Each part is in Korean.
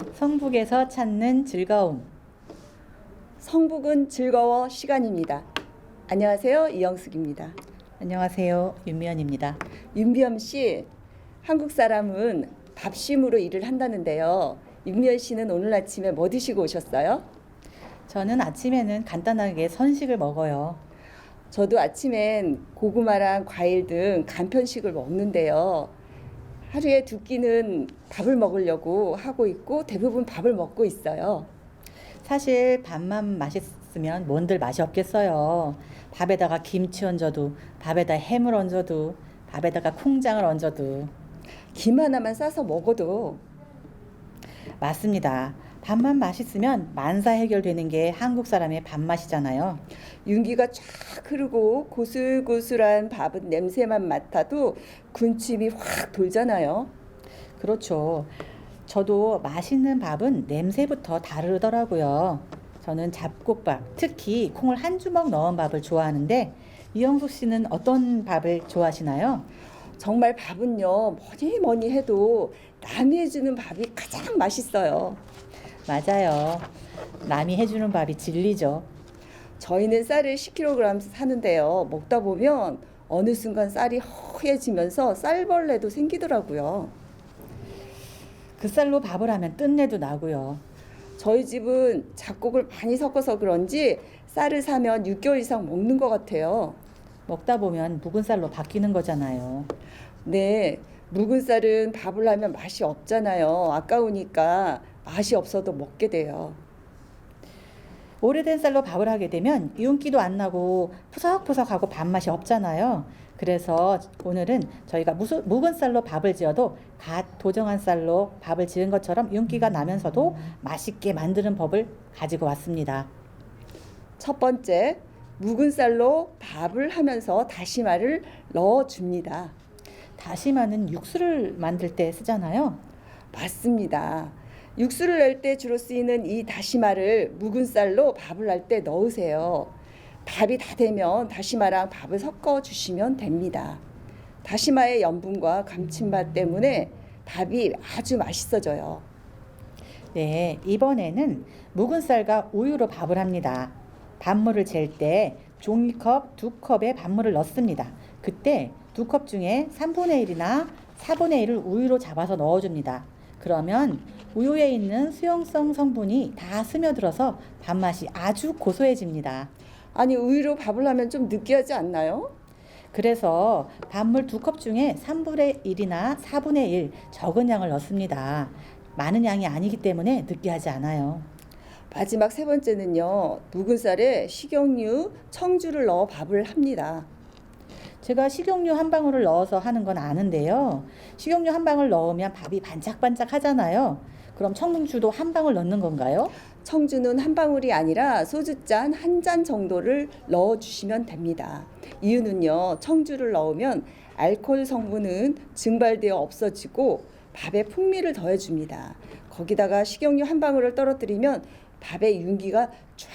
성북에서 찾는 즐거움. 성북은 즐거워 시간입니다. 안녕하세요. 이영숙입니다. 안녕하세요. 윤미연입니다. 윤비엄 씨, 한국 사람은 밥심으로 일을 한다는데요. 윤미연 씨는 오늘 아침에 뭐 드시고 오셨어요? 저는 아침에는 간단하게 선식을 먹어요. 저도 아침엔 고구마랑 과일 등 간편식을 먹는데요. 하루에 두 끼는 밥을 먹으려고 하고 있고 대부분 밥을 먹고 있어요. 사실 밥만 맛있으면 뭔들 맛이 없겠어요. 밥에다가 김치 얹어도, 밥에다 햄을 얹어도, 밥에다가 콩장을 얹어도. 김 하나만 싸서 먹어도 맞습니다. 밥만 맛있으면 만사 해결되는 게 한국 사람의 밥맛이잖아요. 윤기가 쫙 흐르고 고슬고슬한 밥은 냄새만 맡아도 군침이 확 돌잖아요. 그렇죠. 저도 맛있는 밥은 냄새부터 다르더라고요. 저는 잡곡밥, 특히 콩을 한 주먹 넣은 밥을 좋아하는데 이영숙 씨는 어떤 밥을 좋아하시나요? 정말 밥은요 뭐니 뭐니 해도 남이 해주는 밥이 가장 맛있어요. 맞아요. 남이 해주는 밥이 진리죠. 저희는 쌀을 10kg 사는데요. 먹다 보면 어느 순간 쌀이 허해지면서 쌀벌레도 생기더라고요. 그 쌀로 밥을 하면 뜬내도 나고요. 저희 집은 잡곡을 많이 섞어서 그런지 쌀을 사면 6개월 이상 먹는 것 같아요. 먹다 보면 묵은 쌀로 바뀌는 거잖아요. 네, 묵은 쌀은 밥을 하면 맛이 없잖아요. 아까우니까 맛이 없어도 먹게 돼요. 오래된 쌀로 밥을 하게 되면 윤기도 안 나고 푸석푸석하고 밥맛이 없잖아요. 그래서 오늘은 저희가 무수, 묵은 쌀로 밥을 지어도 갓 도정한 쌀로 밥을 지은 것처럼 윤기가 나면서도 맛있게 만드는 법을 가지고 왔습니다. 첫 번째, 묵은 쌀로 밥을 하면서 다시마를 넣어 줍니다. 다시마는 육수를 만들 때 쓰잖아요. 맞습니다. 육수를 낼 때 주로 쓰이는 이 다시마를 묵은 쌀로 밥을 할 때 넣으세요. 밥이 다 되면 다시마랑 밥을 섞어 주시면 됩니다. 다시마의 염분과 감칠맛 때문에 밥이 아주 맛있어져요. 네, 이번에는 묵은 쌀과 우유로 밥을 합니다. 밥물을 잴 때 종이컵 두 컵에 밥물을 넣습니다. 그때 두 컵 중에 3분의 1이나 4분의 1을 우유로 잡아서 넣어줍니다. 그러면 우유에 있는 수용성 성분이 다 스며들어서 밥맛이 아주 고소해집니다. 아니 우유로 밥을 하면 좀 느끼하지 않나요? 그래서 밥물 두 컵 중에 3분의 1이나 4분의 1 적은 양을 넣습니다. 많은 양이 아니기 때문에 느끼하지 않아요. 마지막 세 번째는요. 묵은 쌀에 식용유, 청주를 넣어 밥을 합니다. 제가 식용유 한 방울을 넣어서 하는 건 아는데요. 식용유 한 방울 넣으면 밥이 반짝반짝 하잖아요. 그럼 청주도 한 방울 넣는 건가요? 청주는 한 방울이 아니라 소주잔 한 잔 정도를 넣어 주시면 됩니다. 이유는요. 청주를 넣으면 알코올 성분은 증발되어 없어지고 밥에 풍미를 더해 줍니다. 거기다가 식용유 한 방울을 떨어뜨리면 밥의 윤기가 쫙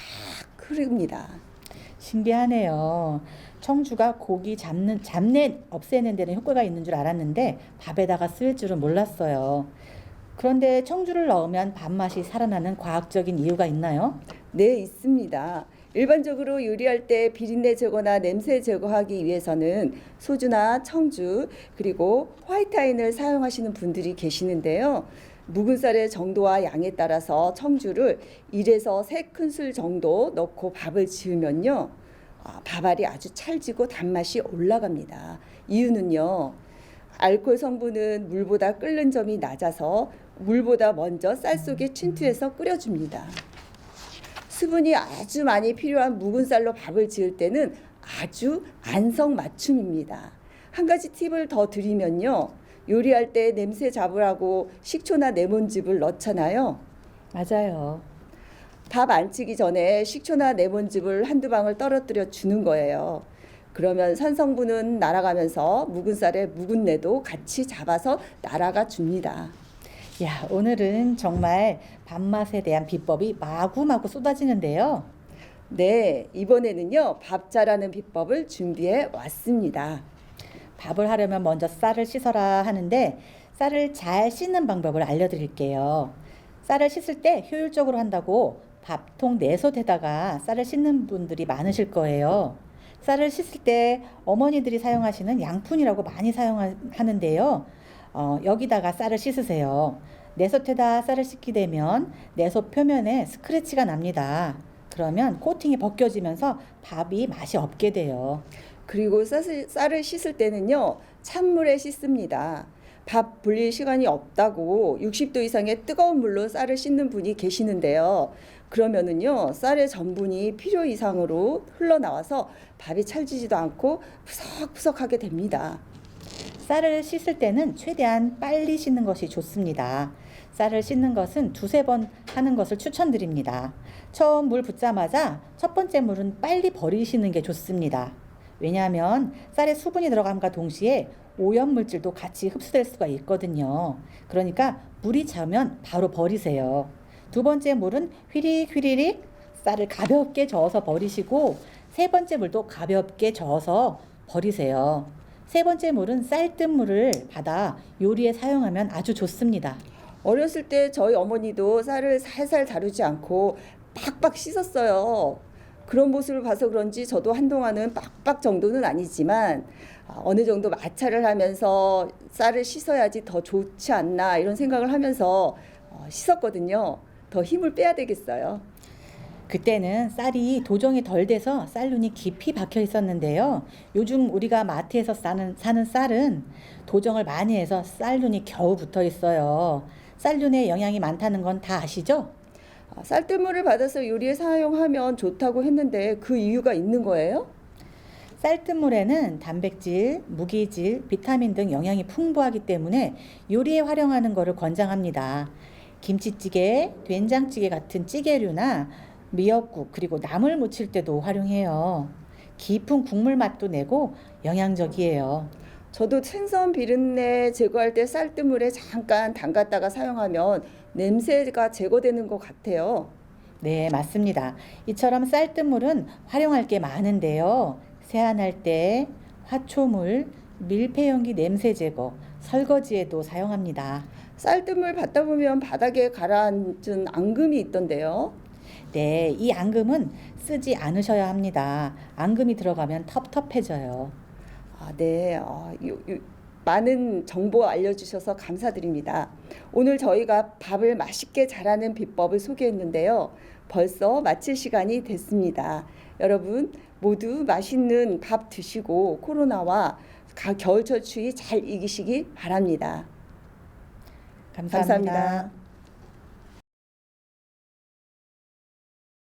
흐릅니다. 신기하네요. 청주가 고기 잡는 잡내 없애는 데는 효과가 있는 줄 알았는데 밥에다가 쓸 줄은 몰랐어요. 그런데 청주를 넣으면 밥맛이 살아나는 과학적인 이유가 있나요? 네, 있습니다. 일반적으로 요리할 때 비린내 제거나 냄새 제거하기 위해서는 소주나 청주 그리고 화이트와인을 사용하시는 분들이 계시는데요. 묵은 쌀의 정도와 양에 따라서 청주를 1에서 3큰술 정도 넣고 밥을 지으면요. 아, 밥알이 아주 찰지고 단맛이 올라갑니다. 이유는요. 알코올 성분은 물보다 끓는 점이 낮아서 물보다 먼저 쌀 속에 침투해서 끓여줍니다. 수분이 아주 많이 필요한 묵은 쌀로 밥을 지을 때는 아주 안성맞춤입니다. 한 가지 팁을 더 드리면요. 요리할 때 냄새 잡으라고 식초나 레몬즙을 넣잖아요. 맞아요. 밥 안 치기 전에 식초나 레몬즙을 한두 방울 떨어뜨려 주는 거예요. 그러면 산성분은 날아가면서 묵은 쌀의 묵은 내도 같이 잡아서 날아가 줍니다. 야, 오늘은 정말 밥맛에 대한 비법이 마구마구 쏟아지는데요. 네, 이번에는요, 밥 잘하는 비법을 준비해 왔습니다. 밥을 하려면 먼저 쌀을 씻어라 하는데 쌀을 잘 씻는 방법을 알려드릴게요. 쌀을 씻을 때 효율적으로 한다고 밥통 내솥에다가 쌀을 씻는 분들이 많으실 거예요. 쌀을 씻을 때 어머니들이 사용하시는 양푼이라고 많이 사용하는데요. 어, 여기다가 쌀을 씻으세요. 내솥에다 쌀을 씻게 되면 내솥 표면에 스크래치가 납니다. 그러면 코팅이 벗겨지면서 밥이 맛이 없게 돼요. 그리고 쌀을, 씻을 때는요, 찬물에 씻습니다. 밥 불릴 시간이 없다고 60도 이상의 뜨거운 물로 쌀을 씻는 분이 계시는데요. 그러면은요, 쌀의 전분이 필요 이상으로 흘러나와서 밥이 찰지지도 않고 푸석푸석하게 됩니다. 쌀을 씻을 때는 최대한 빨리 씻는 것이 좋습니다. 쌀을 씻는 것은 두세 번 하는 것을 추천드립니다. 처음 물 붓자마자 첫 번째 물은 빨리 버리시는 게 좋습니다. 왜냐하면 쌀에 수분이 들어감과 동시에 오염 물질도 같이 흡수될 수가 있거든요. 그러니까 물이 차면 바로 버리세요. 두 번째 물은 휘릭 휘리릭 쌀을 가볍게 저어서 버리시고 세 번째 물도 가볍게 저어서 버리세요. 세 번째 물은 쌀뜨물을 받아 요리에 사용하면 아주 좋습니다. 어렸을 때 저희 어머니도 쌀을 살살 다루지 않고 빡빡 씻었어요. 그런 모습을 봐서 그런지 저도 한동안은 빡빡 정도는 아니지만 아, 어느 정도 마찰을 하면서 쌀을 씻어야지 더 좋지 않나 이런 생각을 하면서 어, 씻었거든요. 더 힘을 빼야 되겠어요. 그때는 쌀이 도정이 덜 돼서 쌀눈이 깊이 박혀 있었는데요. 요즘 우리가 마트에서 사는, 사는 쌀은 도정을 많이 해서 쌀눈이 겨우 붙어 있어요. 쌀눈에 영양이 많다는 건 다 아시죠? 아, 쌀뜨물을 받아서 요리에 사용하면 좋다고 했는데 그 이유가 있는 거예요? 쌀뜨물에는 단백질, 무기질, 비타민 등 영양이 풍부하기 때문에 요리에 활용하는 것을 권장합니다. 김치찌개, 된장찌개 같은 찌개류나 미역국 그리고 나물 무칠 때도 활용해요. 깊은 국물 맛도 내고 영양적이에요. 저도 생선 비린내 제거할 때 쌀뜨물에 잠깐 담갔다가 사용하면 냄새가 제거되는 것 같아요. 네, 맞습니다. 이처럼 쌀뜨물은 활용할 게 많은데요. 세안할 때 화초물, 밀폐용기 냄새 제거, 설거지에도 사용합니다. 쌀뜨물 받다 보면 바닥에 가라앉은 앙금이 있던데요. 네, 이 앙금은 쓰지 않으셔야 합니다. 앙금이 들어가면 텁텁해져요. 아, 네. 어, 요, 요, 많은 정보 알려주셔서 감사드립니다. 오늘 저희가 밥을 맛있게 잘하는 비법을 소개했는데요. 벌써 마칠 시간이 됐습니다. 여러분 모두 맛있는 밥 드시고 코로나와 가- 겨울철 추위 잘 이기시기 바랍니다. 감사합니다. 감사합니다.